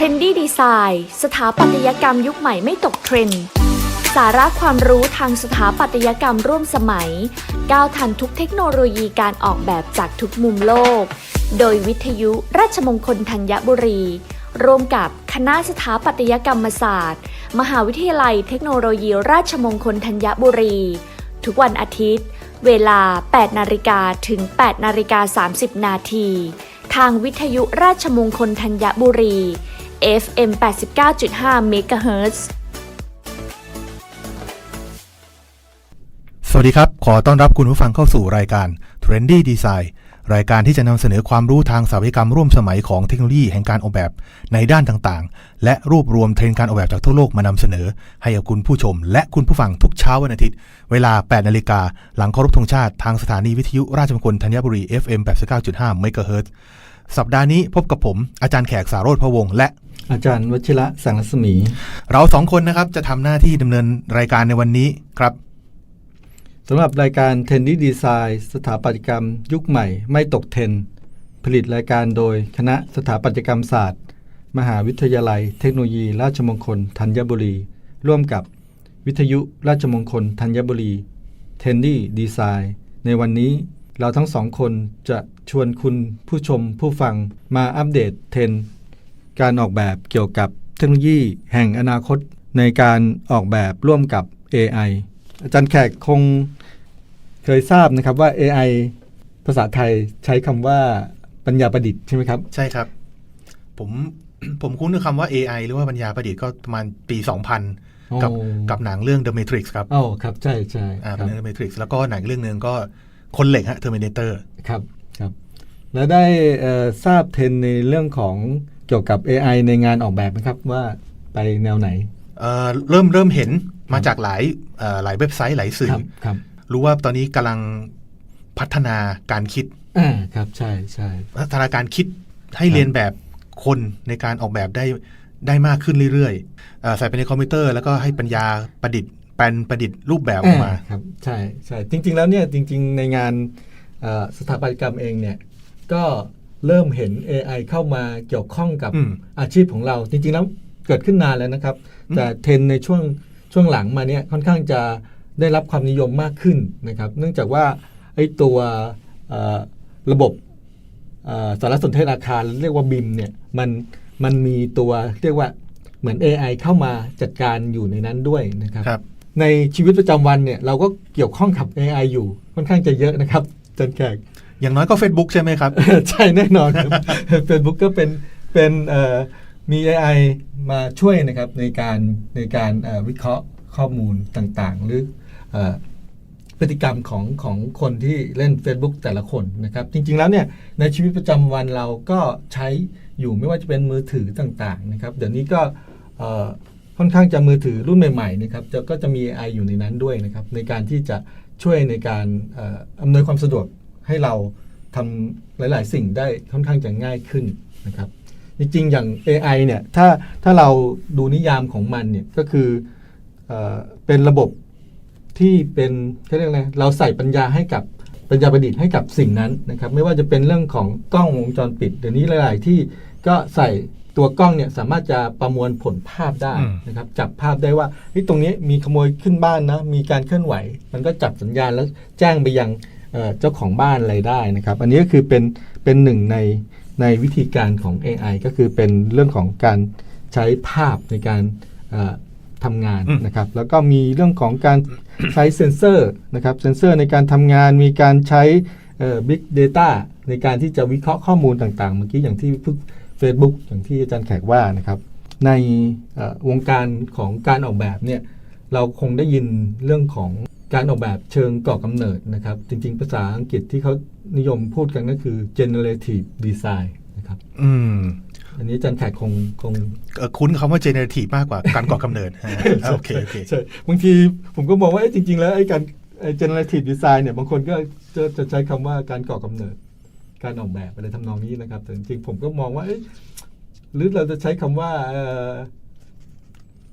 Trendy Design สถาปัตยกรรมยุคใหม่ไม่ตกเทรนด์สาระความรู้ทางสถาปัตยกรรมร่วมสมัย ก้าวทันทุกเทคโนโลยีการออกแบบจากทุกมุมโลก โดยวิทยุราชมงคลธัญบุรี ร่วมกับคณะสถาปัตยกรรมศาสตร์ มหาวิทยาลัยเทคโนโลยีราชมงคลธัญบุรี ทุกวันอาทิตย์ เวลา 8 นาฬิกาถึง 8 นาฬิกา 30 นาที ทางวิทยุราชมงคลธัญบุรี FM 89.5 MHz สวัสดีครับ ขอต้อนรับคุณผู้ฟังเข้าสู่รายการ Trendy Design รายการที่จะนำเสนอความรู้ทางสถาปัตยกรรมร่วมสมัยของเทคโนโลยีแห่งการออกแบบในด้านต่างๆ และรวบรวมเทรนด์การออกแบบจากทั่วโลกมานำเสนอ ให้กับคุณผู้ชม และคุณผู้ฟังทุกเช้าวันอาทิตย์ เวลา 8 นาฬิกา หลังเคารพธงชาติทางสถานีวิทยุราชมงคลธัญบุรี FM 89.5 MHz สัปดาห์นี้พบกับผมอาจารย์แขกสารโรธพะวง และ อาจารย์วชิระสังรัศมี เราสองคนนะครับจะทำหน้าที่ดำเนินรายการในวันนี้ครับสำหรับรายการ t e n d y Design สถาปัตยกรรม ยุคใหม่ ไม่ตกเทรนด์ผลิตรายการโดยคณะสถาปัตยกรรมศาสตร์ มหาวิทยาลัย เทคโนโลยี ราชมงคลธัญบุรี ร่วมกับวิทยุราชมงคลธัญบุรี t e n d y Design ในวันนี้เราทั้งสองคนจะชวนคุณผู้ชมผู้ฟังมาอัปเดตเทรนด์ การออกแบบเกี่ยวกับเทคโนโลยีแห่งอนาคตในการออกแบบร่วมกับ AI อาจารย์แขกคงเคยทราบนะครับว่า AI ภาษาไทยใช้คำว่าปัญญาประดิษฐ์ใช่ไหมครับ ใช่ครับ ผมผมคุ้นกับคำว่า AI หรือว่าปัญญาประดิษฐ์ก็ประมาณปี 2000 กับโอ้กับหนังเรื่อง The Matrix ครับอ๋อครับ ใช่ใช่อ่าคเป็รับน The Matrix แล้วก็หนังเรื่องหนึ่งก็คนเหล็กฮะ Terminator ครับครับ แล้วได้เอ่อทราบเทรนด์ในเรื่องของ เกี่ยวกับ AI ในงานออกแบบไหมครับว่าไปแนวไหน เอ่อเริ่มเริ่มเห็นมาจากหลายเอ่อหลายเว็บไซต์หลายสื่คอรับครับ รู้ว่าตอนนี้กำลังพัฒนาการคิด อ่าครับใช่ใช่ พัฒนาการคิดให้เรียนแบบคนในการออกแบบได้ได้มากขึ้นเรื่อยๆเอ่อใส่ไปในคอมพิวเตอร์แล้วก็ให้ปัญญาประดิษฐ์แปลนประดิษฐ์รูปแบบออกมา ครับใช่ใช่จริง ๆ แล้วเนี่ยจริง ๆ ในงานเอ่อสถาปัตยกรรมเองเนี่ยก็ เริ่มเห็น AI เข้ามาเกี่ยวข้องกับอืมอาชีพของเรา จริงๆแล้วเกิดขึ้นนานแล้วนะครับอืมแต่เทรนด์ในช่วงช่วงหลังมาเนี่ยค่อนข้างจะได้รับความนิยมมากขึ้นนะครับ เนื่องจากว่าไอ้ตัวเอ่อระบบเอ่อสารสนเทศอาคารเรียกว่าบิมเนี่ยมันมันมีตัวเรียกว่าเหมือน AI เข้ามาจัดการอยู่ในนั้นด้วยนะครับครับในชีวิตประจำวันเนี่ยเราก็เกี่ยวข้องกับ AI อยู่ค่อนข้างจะเยอะนะครับอาจันแขก อย่างน้อยก็ Facebook ใช่ไหมครับ ใช่แน่นอนครับ Facebook ก็เป็นเป็นมี AI มาช่วยนะครับในการในการวิเคราะห์ข้อมูลต่างๆ หรืออพฤติกรรมของของคนที่เล่น Facebook แต่ละคนนะครับ จริงๆแล้วเนี่ยในชีวิตประจำวันเราก็ใช้อยู่ไม่ว่าจะเป็นมือถือต่างๆนะครับ เดี๋ยวนี้ก็ค่อนข้างจะมือถือรุ่นใหม่ๆนะครับก็จะมี AI อยู่ในนั้นด้วยนะครับ ในการที่จะช่วยในการอำนวยความสะดวก ให้เราทำหลาย ๆ สิ่งได้ค่อนข้างจะง่ายขึ้นนะครับจริงๆอย่าง AI เนี่ยถ้าถ้าเราดูนิยามของมันเนี่ยก็คือเอเป็นระบบที่เป็นเขาเรียกอะไรเราใส่ปัญญาให้กับปัญญาประดิษฐ์ให้กับสิ่งนั้นนะครับไม่ว่าจะเป็นเรื่องของกล้องวงจรปิด เดี๋ยวนี้หลาย ๆ ที่ก็ใส่ตัวกล้องเนี่ยสามารถจะประมวลผลภาพได้นะครับจับภาพได้ว่าเฮ้ยตรงนี้มีขโมยขึ้นบ้านนะมีการเคลื่อนไหว มันก็จับสัญญาณแล้วแจ้งไปยัง เจ้าของบ้านอะไรได้นะครับ อันนี้ก็คือเป็นเป็นหนึ่งในในวิธีการของ AI ก็คือเป็นเรื่องของการใช้ภาพในการทำงานนะครับ แล้วก็มีเรื่องของการใช้เซ็นเซอร์นะครับเซ็นเซอร์ในการทำงานมีการใช้เอ่อ Big Data ในการที่จะวิเคราะห์ข้อมูลต่างๆ เมื่อกี้อย่างที่เพิ่ง Facebook อย่างที่อาจารย์แขกว่านะครับ ในวงการของการออกแบบเนี่ยเราคงได้ยินเรื่องของ การออกแบบเชิงก่อกำเนิดนะครับ จริง ๆ ภาษาอังกฤษที่เขานิยมพูดกันก็คือ generative design นะครับอืม อันนี้อาจารย์แขกคงคง เอ่อคุ้นคำว่า generative มากกว่าการก่อกำเนิดฮะโอเคโอเคใช่บางทีผมก็มองว่าเอ้ยจริง ๆ แล้วไอ้การไอ้ generative design เนี่ยบางคนก็จะจะใช้คำว่าการก่อกำเนิด การออกแบบอะไรทำนองนี้นะครับ แต่จริงๆผมก็มองว่าเอ้ยหรือเราจะใช้คำว่าเอ่อ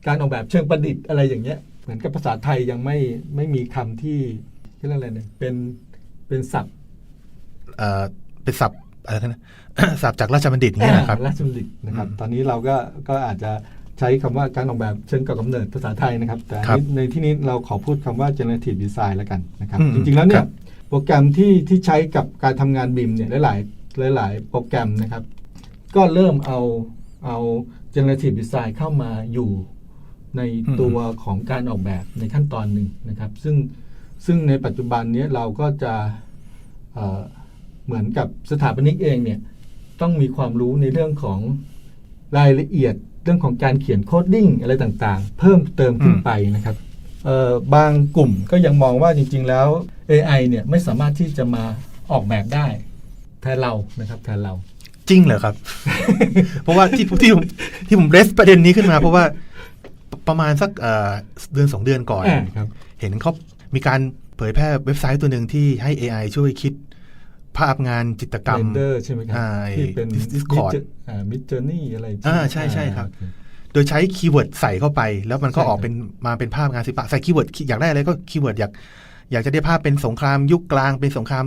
การออกแบบเชิงประดิษฐ์อะไรอย่างเงี้ย เหมือนกับภาษาไทยยังไม่ไม่มีคำที่เรียกอะไรเนี่ยเป็นเป็นศัพท์เอ่อเป็นศัพท์อะไรนะศัพท์จากราชบัณฑิตอย่างเงี้ยนะครับอ่าราชบัณฑิตนะครับอืมตอนนี้เราก็ก็อาจจะใช้คำว่าการออกแบบเชิงก่อกำเนิดภาษาไทยนะครับ แต่อันครับนี้ในที่นี้เราขอพูดคำว่า generative design แล้วกันนะครับอืมจริงๆแล้วเนี่คยรับโปรแกรมที่ที่ใช้กับการทำงานบิมเนี่ยหลายๆหลาย ๆ โปรแกรมนะครับ ก็เริ่มเอาเอา generative design เข้ามาอยู่ ในตัวของการออกแบบในขั้นตอนหนึ่งนะครับ ซึ่งซึ่งในปัจจุบันเนี้เราก็จะเอ่อเหมือนกับสถาปนิกเองเนี่ยต้องมีความรู้ในเรื่องของรายละเอียดเรื่องของการเขียนโคดดิ้งอะไรต่างๆ เพิ่มเติมขึ้นอืมไปนะครับเอ่อบางกลุ่มก็ยังมองว่าจริง ๆ แล้ว AI เนี่ยไม่สามารถที่จะมาออกแบบได้แทนเรานะครับแทนเราจริงเหรอครับ เพราะว่าที่ที่ผมที่ผมเรสประเด็นนี้ขึ้นมา เพราะว่า ประมาณสักเอ่อเดือนสองเดือนก่อนอ่าครับเห็นเขามีการเผยแพร่เว็บไซต์ตัวหนึ่งที่ให้ AI ช่วยคิดภาพงานจิตรกรรมเรนเดอร์ใช่ไหมครัอ่าที่เป็น Discord มิดเจอร์นี่อะไรอ่าใช่ใช่ครับโอเโดยใช้คีย์เวิร์ดใส่เข้าไป แล้วมันก็ใช่ครับออกเป็นมาเป็นภาพงานศิลปะใส่คีย์เวิร์ดอยากได้อะไรก็คีย์เวิร์ดอยากอยากจะได้ภาพเป็นสงครามยุคกลางเป็นสงคราม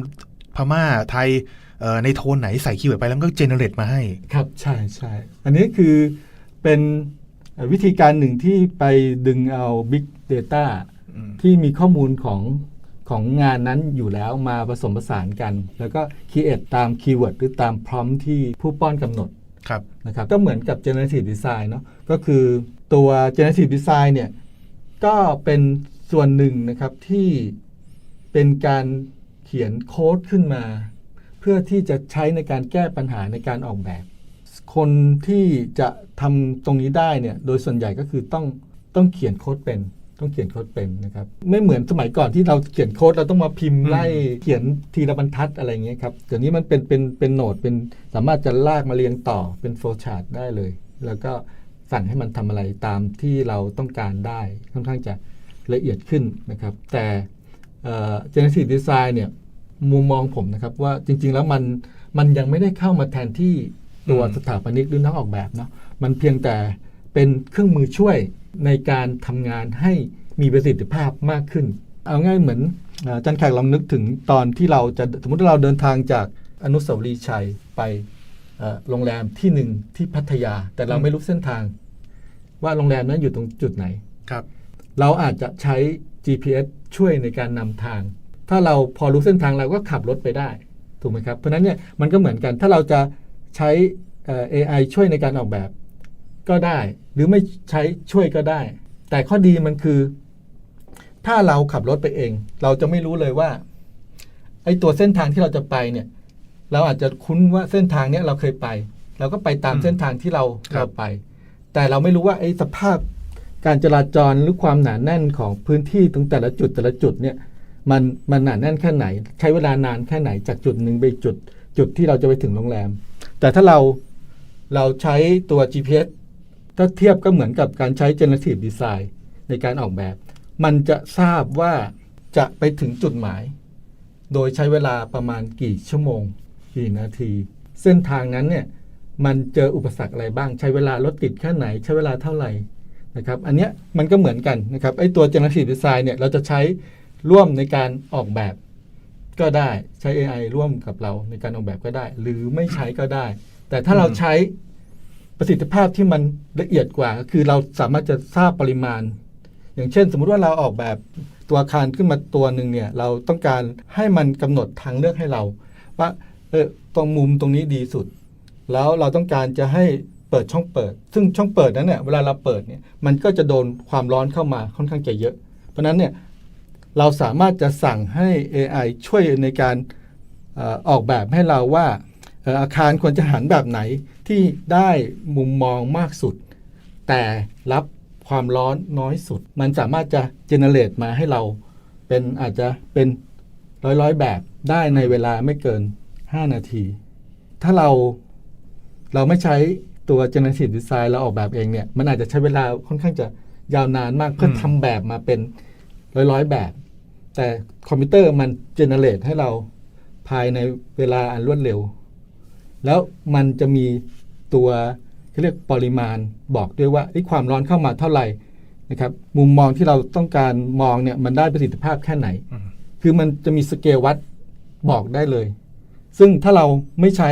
พม่าไทยเอ่อในโทนไหนใส่คีย์เวิร์ดไปแล้วมันก็เจเนเรตมาให้ ครับใช่ใช่อันนี้คือเป็นเอ่อ วิธีการหนึ่งที่ไปดึงเอา Big Data อืมที่มีข้อมูลของของงานนั้นอยู่แล้วมาผสมผสานกัน แล้วก็ create ตามคีย์เวิร์ดหรือตามพร้อมที่ผู้ป้อนกำหนดครับนะครับก็เหมือนกับ generative design เนาะก็คือตัว generative design เนี่ยก็เป็นส่วนหนึ่งนะครับที่เป็นการเขียนโค้ดขึ้นมา เพื่อที่จะใช้ในการแก้ปัญหาในการออกแบบ คนที่จะทำตรงนี้ได้เนี่ยโดยส่วนใหญ่ก็คือต้องต้องเขียนโค้ดเป็นต้องเขียนโค้ดเป็นนะครับไม่เหมือนสมัยก่อนที่เราเขียนโค้ดเราต้องมาพิมพ์อืมไล่เขียนทีละบรรทัดอะไรเงี้ยครับเดี๋ยวนี้มันเป็นเป็นเป็นโหนดเป็นสามารถจะลากมาเรียงต่อเป็นโฟล์ชาร์ตได้เลย แล้วก็สั่งให้มันทำอะไรตามที่เราต้องการได้ค่อนข้างจะละเอียดขึ้นนะครับ แต่เอ่อ generative design เนี่ยมุมมองผมนะครับว่าจริง ๆ แล้วมันมันยังไม่ได้เข้ามาแทนที่ ตัวอืมสถาปนิกหรือนักออกแบบเนาะมันเพียงแต่เป็นเครื่องมือช่วยในการทำงานให้มีประสิทธิภาพมากขึ้น เอาง่ายเหมือนเอ่ออาจันแขกลองนึกถึงตอนที่เราจะสมมติว่าเราเดินทางจากอนุสาวรีย์ชัยไปเอ่อโรงแรมที่หนึ่งที่พัทยา แต่เราอืมไม่รู้เส้นทาง ว่าโรงแรมนั้นอยู่ตรงจุดไหนครับ เราอาจจะใช้ GPS ช่วยในการนำทาง ถ้าเราพอรู้เส้นทางเราก็ขับรถไปได้ถูกไหมครับเพราะฉะนั้นเนี่ยมันก็เหมือนกันถ้าเราจะ ใช้เอ่อ AI ช่วยในการออกแบบก็ได้ หรือไม่ใช้ช่วยก็ได้ แต่ข้อดีมันคือ ถ้าเราขับรถไปเอง เราจะไม่รู้เลยว่าไอ้ตัวเส้นทางที่เราจะไปเนี่ย เราอาจจะคุ้นว่าเส้นทางเนี้ยเราเคยไปเราก็ไปตามอืมเส้นทางที่เราครับเราไป แต่เราไม่รู้ว่าไอ้สภาพการจราจรหรือความหนาแน่นของพื้นที่ตรงแต่ละจุดแต่ละจุดเนี่ยมันมันหนาแน่นแค่ไหน ใช้เวลานานแค่ไหนจากจุดหนึ่งไปจุด จุดที่เราจะไปถึงโรงแรม แต่ถ้าเราเราใช้ตัว GPS ถ้าเทียบก็เหมือนกับการใช้ generative design ในการออกแบบ มันจะทราบว่าจะไปถึงจุดหมาย โดยใช้เวลาประมาณกี่ชั่วโมง กี่นาที เส้นทางนั้นเนี่ยมันเจออุปสรรคอะไรบ้างใช้เวลารถติดแค่ไหน ใช้เวลาเท่าไหร่นะครับอันเนี้ยมันก็เหมือนกันนะครับไอ้ตัว generative design เนี่ยเราจะใช้ร่วมในการออกแบบ ก็ได้ใช้ AI ร่วมกับเราในการออกแบบก็ได้ หรือไม่ใช้ก็ได้ แต่ถ้าเราใช้ประสิทธิภาพที่มันละเอียดกว่า ก็คือเราสามารถจะทราบปริมาณ อย่างเช่น สมมุติว่าเราออกแบบตัวอาคารขึ้นมาตัวหนึ่งเนี่ย เราต้องการให้มันกำหนดทางเลือกให้เรา ว่าเออตรงมุมตรงนี้ดีสุด แล้วเราต้องการจะให้เปิดช่องเปิด ซึ่งช่องเปิดนั้นเนี่ยเวลาเราเปิดเนี่ยมันก็จะโดนความร้อนเข้ามาค่อนข้างจะเยอะ เพราะนั้นเนี่ย เราสามารถจะสั่งให้ AI ช่วยในการเออออกแบบให้เราว่าเอ่ออาคารควรจะหันแบบไหนที่ได้มุมมองมากสุด แต่รับความร้อนน้อยสุด มันสามารถจะเจเนเรตมาให้เราเป็นอาจจะเป็นร้อยร้อยๆแบบได้ในเวลาไม่เกิน 5 นาที ถ้าเราเราไม่ใช้ตัว generative design เราออกแบบเองเนี่ย มันอาจจะใช้เวลาค่อนข้างจะยาวนานมากเพื่อมทำแบบมาเป็นร้อยร้อยๆแบบ แต่คอมพิวเตอร์มันเจเนเรตให้เราภายในเวลาอันรวดเร็ว แล้วมันจะมีตัวเรียกปริมาณบอกด้วยว่าเอ้ความร้อนเข้ามาเท่าไหร่นะครับมุมมองที่เราต้องการมองเนี่ยมันได้ประสิทธิภาพแค่ไหน คือมันจะมีสเกลวัดบอกได้เลย ซึ่งถ้าเราไม่ใช้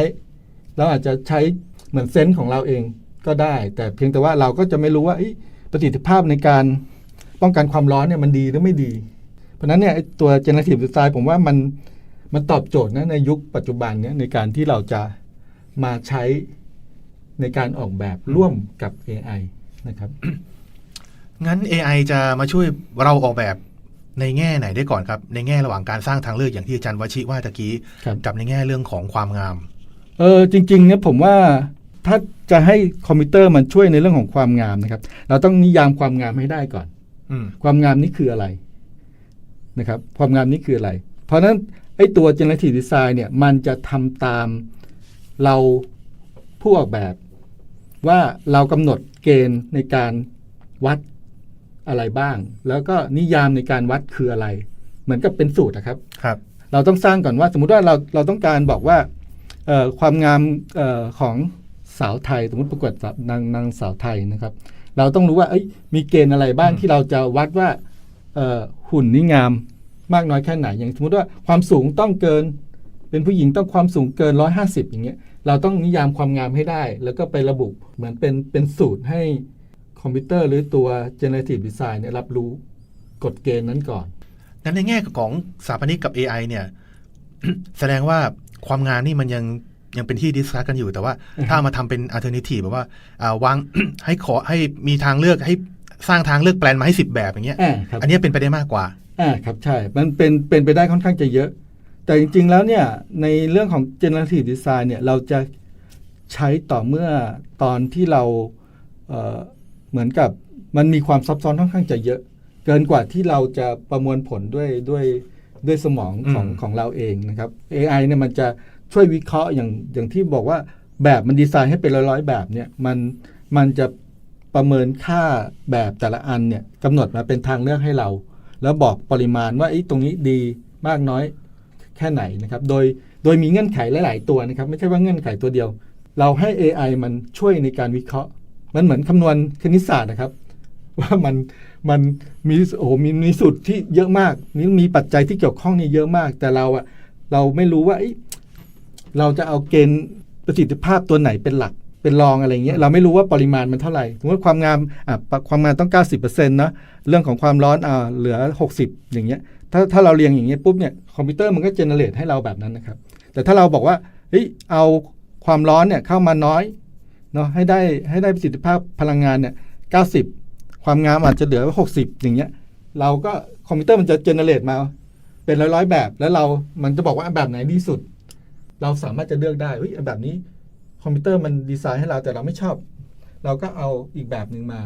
เราอาจจะใช้เหมือนเซนส์ของเราเองก็ได้ แต่เพียงแต่ว่าเราก็จะไม่รู้ว่าเอ้ประสิทธิภาพในการป้องกันความร้อนเนี่ยมันดีหรือไม่ดี ราะฉะนั้นเนี่ยไอ้ตัว generative design ผมว่ามันมันตอบโจทย์นะในยุคปัจจุบันเนี่ยในการที่เราจะมาใช้ในการออกแบบร่วมกับ AI นะครับ งั้น AI จะมาช่วยเราออกแบบในแง่ไหนได้ก่อนครับ ในแง่ระหว่างการสร้างทางเลือกอย่างที่อาจารย์วชิว่าตะกี้ครับกับในแง่เรื่องของความงาม เออจริงๆเนี่ยผมว่าถ้าจะให้คอมพิวเตอร์มันช่วยในเรื่องของความงามนะครับ เราต้องนิยามความงามให้ได้ก่อนอืมความงามนี่คืออะไร นะครับความงามนี่คืออะไร เพราะฉะนั้นไอ้ตัว generative design เนี่ยมันจะทำตามเราผู้ออกแบบ ว่าเรากำหนดเกณฑ์ในการวัดอะไรบ้าง แล้วก็นิยามในการวัดคืออะไร เหมือนกับเป็นสูตรนะครับครับ เราต้องสร้างก่อนว่า สมมุติว่าเราเราต้องการบอกว่าเอ่อความงามเออของสาวไทย สมมติประกวดสาวนางนางสาวไทยนะครับ เราต้องรู้ว่าเอ้ยมีเกณฑ์อะไรบ้างอืมที่เราจะวัดว่าเอ่อ หุ่นนี่งามมากน้อยแค่ไหนอย่างสมมติว่าความสูงต้องเกิน เป็นผู้หญิงต้องความสูงเกิน 150 อย่างเงี้ยเราต้องนิยามความงามให้ได้ แล้วก็ไประบุเหมือนเป็นเป็นสูตรให้คอมพิวเตอร์หรือตัว generative design เนี่ยรับรู้กฎเกณฑ์นั้นก่อนงั้นในแง่ของสถาปนิกกับ AI เนี่ยแสดงว่าความงามนี่มันยังยังเป็นที่ดิสคัสกันอยู่แต่ว่าถ้ามาทำเป็นอัลเทอร์เนทีฟแบบว่าอ่า วางให้ขอให้มีทางเลือกให้ สร้างทางเลือกแปลนมาให้สิบแบบอย่างเงี้ย อ่าครับอันเนี้ยเป็นไปได้มากกว่า อ่าครับใช่ มันเป็นเป็นไปได้ค่อนข้างจะเยอะ แต่จริง ๆ แล้วเนี่ยในเรื่องของ generative design เนี่ยเราจะใช้ต่อเมื่อตอนที่เราเอ่อเหมือนกับมันมีความซับซ้อนค่อนข้างจะเยอะ เกินกว่าที่เราจะประมวลผลด้วยด้วยด้วยสมองของอืม ของเราเองนะครับ AI เนี่ยมันจะช่วยวิเคราะห์อย่างอย่างที่บอกว่าแบบมันดีไซน์ให้เป็นร้อยๆแบบเนี่ยมันมันจะ ประเมินค่าแบบแต่ละอันเนี่ยกำหนดมาเป็นทางเลือกให้เรา แล้วบอกปริมาณว่าไอ้ตรงนี้ดีมากน้อยแค่ไหนนะครับ โดยโดยมีเงื่อนไขหลาย ๆ ตัวนะครับ ไม่ใช่ว่าเงื่อนไขตัวเดียว เราให้ AI มันช่วยในการวิเคราะห์ มันเหมือนคำนวณคณิตศาสตร์นะครับ ว่ามันมันมีโอ้โหมีมีสูตรที่เยอะมากมีมีปัจจัยที่เกี่ยวข้องนี่เยอะมาก แต่เราอะเราไม่รู้ว่าเอ้เราจะเอาเกณฑ์ประสิทธิภาพตัวไหนเป็นหลัก เป็นรองอะไรเงี้ยเราไม่รู้ว่าปริมาณมันเท่าไหร่สมมติความงามอะความงามต้อง 90%นะเรื่องของความร้อนอ่าเหลือ 60 อย่างเงี้ยถ้าถ้าเราเรียงอย่างเงี้ยปุ๊บเนี่ยคอมพิวเตอร์มันก็เจเนเรตให้เราแบบนั้นนะครับ แต่ถ้าเราบอกว่าเฮ้ยเอาความร้อนเนี่ยเข้ามาน้อยเนาะให้ได้ให้ได้ประสิทธิภาพพลังงานเนี่ย90 ความงามอาจจะเหลือ 60 อย่างเงี้ยเราก็คอมพิวเตอร์มันจะเจเนเรตมาเป็นร้อยๆแบบ แล้วเรามันจะบอกว่าแบบไหนดีสุด เราสามารถจะเลือกได้เฮ้ยแบบนี้ คอมพิวเตอร์มันดีไซน์ให้เราแต่เราไม่ชอบ เราก็เอาอีกแบบหนึ่งมา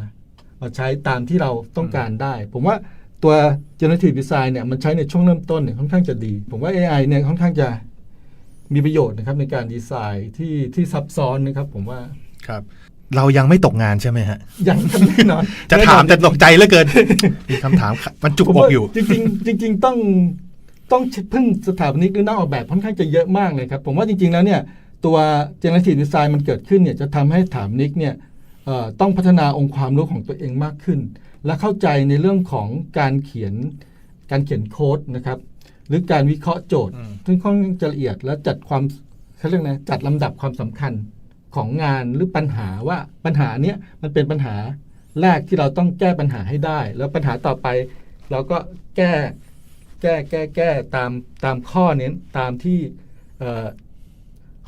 มาใช้ตามที่เราต้องการได้ ผมว่าตัว generative design เนี่ยมันใช้ในช่วงเริ่มต้นเนี่ยค่อนข้างจะดี ผมว่า AI เนี่ยค่อนข้างจะมีประโยชน์นะครับในการดีไซน์ที่ที่ซับซ้อนนะครับ ผมว่าครับ เรายังไม่ตกงานใช่ไหมฮะ ยังทำแน่นอน จะถามแน่นอนแต่ตกใจเหลือเกิน มีคำถามมันจุกผมอกว่าอยู่ จริง ๆ จริง ๆ ต้องต้องพึ่งสถาปนิกหรือนักออกแบบค่อนข้างจะเยอะมากเลยครับ ผมว่าจริง ๆ แล้วเนี่ย ตัว generative design มันเกิดขึ้นเนี่ยจะทำให้สถาปนิกเนี่ยเอ่อต้องพัฒนาองค์ความรู้ของตัวเองมากขึ้น และเข้าใจในเรื่องของการเขียนการเขียนโค้ดนะครับหรือการวิเคราะห์โจทย์อืมซึ่งค่อนข้างจะละเอียดและจัดความเขาเรียกนะจัดลำดับความสำคัญของงานหรือปัญหาว่าปัญหาเนี้ยมันเป็นปัญหาแรกที่เราต้องแก้ปัญหาให้ได้ แล้วปัญหาต่อไปเราก็แก้แก้แก้แก้ตามตามข้อเน้นตามที่เอ่อ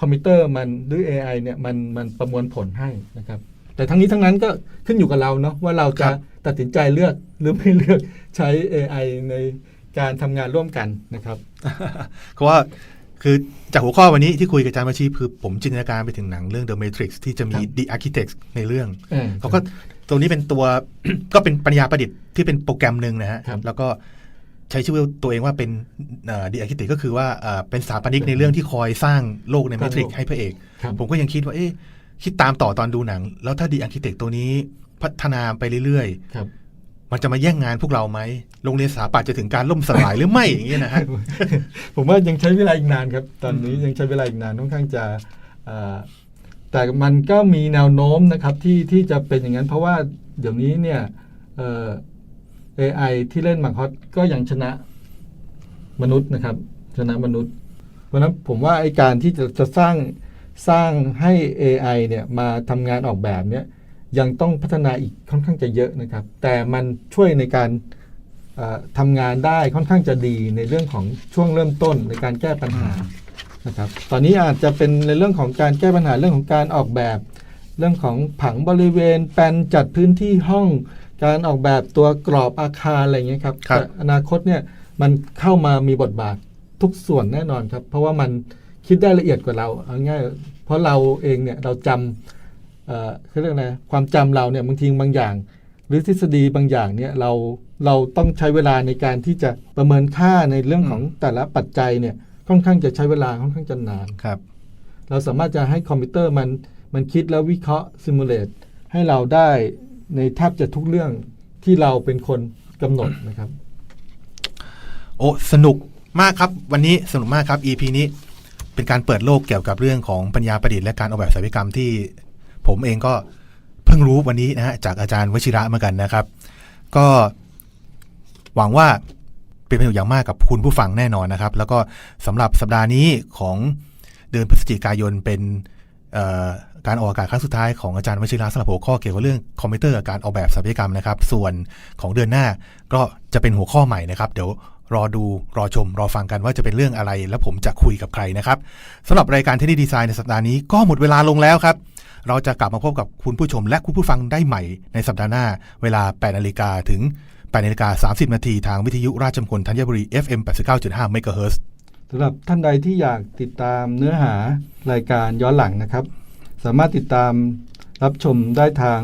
คอมพิวเตอร์มันหรือ AI เนี่ยมันมันประมวลผลให้นะครับ แต่ทั้งนี้ทั้งนั้นก็ขึ้นอยู่กับเราเนาะว่าเราจะครับตัดสินใจเลือกหรือไม่เลือกใช้ AI ในการทำงานร่วมกันนะครับเพราะว่าคือจากหัวข้อวันนี้ที่คุยกับอาจารย์วชิคือผมจินตนาการไปถึงหนังเรื่อง The Matrix ที่จะมีครับ The Architect ในเรื่องออเขาก็ตัวนี้เป็นตัวก็เป็นปัญญาประดิษฐ์ที่เป็นโปรแกรมหนึ่งนะฮะครับแล้วก็ ใช้ชื่อตัวเองว่าเป็นดีอาร์คิเต็ก็คือว่าเอ่อเป็นสถาปนิกในเรื่องที่คอยสร้างโลกในสแมร้างทริกโลกให้พระเอกครับผมก็ยังคิดว่าเอ๊ะคิดตามต่อตอนดูหนัง แล้วถ้าดีอาร์คิเต็ตัวนี้พัฒนาไปเรื่อยครับๆมันจะมาแย่งงานพวกเราไหม โรงเรียนสถาปัตย์จะถึงการล่มสลายหรือไม่อย่างเงี้ยนะฮะ ผมว่ายังใช้เวลาอีกนานครับ ตอนนี้ยังใช้เวลาอีกนานค่อนข้างจะเอ่อแต่มันก็มีแนวโน้มนะครับที่ที่จะเป็นอย่างนั้น เพราะว่าเดี๋ยวนี้เนี่ยเอ่อ AI ที่เล่นหมาคอสก็ยังชนะมนุษย์นะครับ ชนะมนุษย์ เพราะนั้นผมว่าไอการที่จะจะสร้างสร้างให้ AI เนี่ยมาทำงานออกแบบเนี่ยยังต้องพัฒนาอีกค่อนข้างจะเยอะนะครับ แต่มันช่วยในการทำงานได้ค่อนข้างจะดีในเรื่องของช่วงเริ่มต้นในการแก้ปัญหานะครับ ตอนนี้อาจจะเป็นในเรื่องของการแก้ปัญหาเรื่องของการออกแบบ เรื่องของผังบริเวณแปลนจัดพื้นที่ห้อง การออกแบบตัวกรอบอาคารอะไรอย่างเงี้ยครับครับ แต่อนาคตเนี่ยมันเข้ามามีบทบาททุกส่วนแน่นอนครับ เพราะว่ามันคิดได้ละเอียดกว่าเราเอาง่ายๆเพราะเราเองเนี่ยเราจำเอ่อเขาเรียกอะไรความจำเราเนี่ยบางทีบางอย่าง หรือทฤษฎีบางอย่างเนี่ยเราเราต้องใช้เวลาในการที่จะประเมินค่าในเรื่องของแต่ละปัจจัยเนี่ยค่อนข้างจะใช้เวลาค่อนข้างจะนาน ครับ เราสามารถจะให้คอมพิวเตอร์มันมันคิดแล้ววิเคราะห์ซิมูเลตให้เราได้ ในแทบจะทุกเรื่องที่เราเป็นคนกำหนดนะครับ โอ้สนุกมากครับ วันนี้สนุกมากครับ EP นี้เป็นการเปิดโลกเกี่ยวกับเรื่องของปัญญาประดิษฐ์และการออกแบบศัลยกรรมที่ ผมเองก็เพิ่งรู้วันนี้นะฮะจากอาจารย์วชิระเหมือนกันนะครับ ก็หวังว่าเป็นประโยชน์อย่างมากกับคุณผู้ฟังแน่นอนนะครับ แล้วก็สำหรับสัปดาห์นี้ของเดือนพฤศจิกายนเป็น การออกอากาศครั้งสุดท้ายของอาจารย์วชิระสำหรับหัวข้อเกี่ยวกับเรื่องคอมพิวเตอร์การออกแบบศัลยกรรมนะครับ ส่วนของเดือนหน้าก็จะเป็นหัวข้อใหม่นะครับ เดี๋ยวรอดูรอชม รอฟังกันว่าจะเป็นเรื่องอะไร แล้วผมจะคุยกับใครนะครับสำหรับรายการเทนนิสดีไซน์ในสัปดาห์นี้ก็หมดเวลาลงแล้วครับ เราจะกลับมาพบกับคุณผู้ชมและคุณผู้ฟังได้ใหม่ในสัปดาห์หน้า เวลา 8 นาฬิกาถึง 8 นาฬิกา 30 นาทีทางวิทยุราชมงคลธัญบุรี FM 89.5 MHz สำหรับท่านใดที่อยากติดตามเนื้อหารายการย้อนหลังนะครับ สามารถติดตามรับชมได้ทาง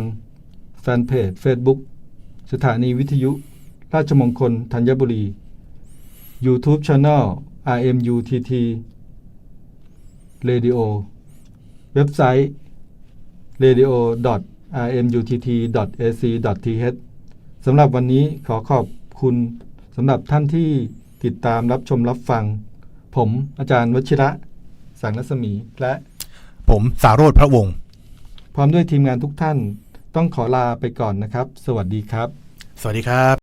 แฟนเพจ Facebook สถานีวิทยุ ราชมงคลธัญบุรี YouTube Channel RMUTT Radio เว็บไซต์ radio.rmutt.ac.th สำหรับวันนี้ขอขอบคุณสำหรับท่านที่ติดตามรับชมรับฟัง ผมอาจารย์วชิระ สังรัศมีและ ผมสารโรธพระวงศ์พร้อมด้วยทีมงานทุกท่านต้องขอลาไปก่อนนะครับ สวัสดีครับ สวัสดีครับ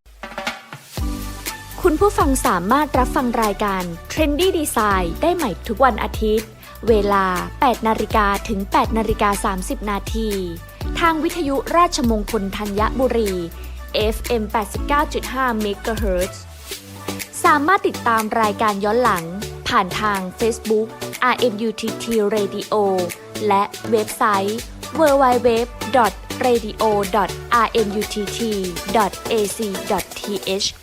คุณผู้ฟังสามารถรับฟังรายการ Trendy Design ได้ใหม่ทุกวันอาทิตย์ เวลา 8นาฬิกาถึง8นาฬิกา30 นาที ทางวิทยุราชมงคลธัญบุรี FM 89.5 MHz สามารถติดตามรายการย้อนหลัง ผ่านทาง Facebook RMUTT Radio และเว็บไซต์ www.radio.rmutt.ac.th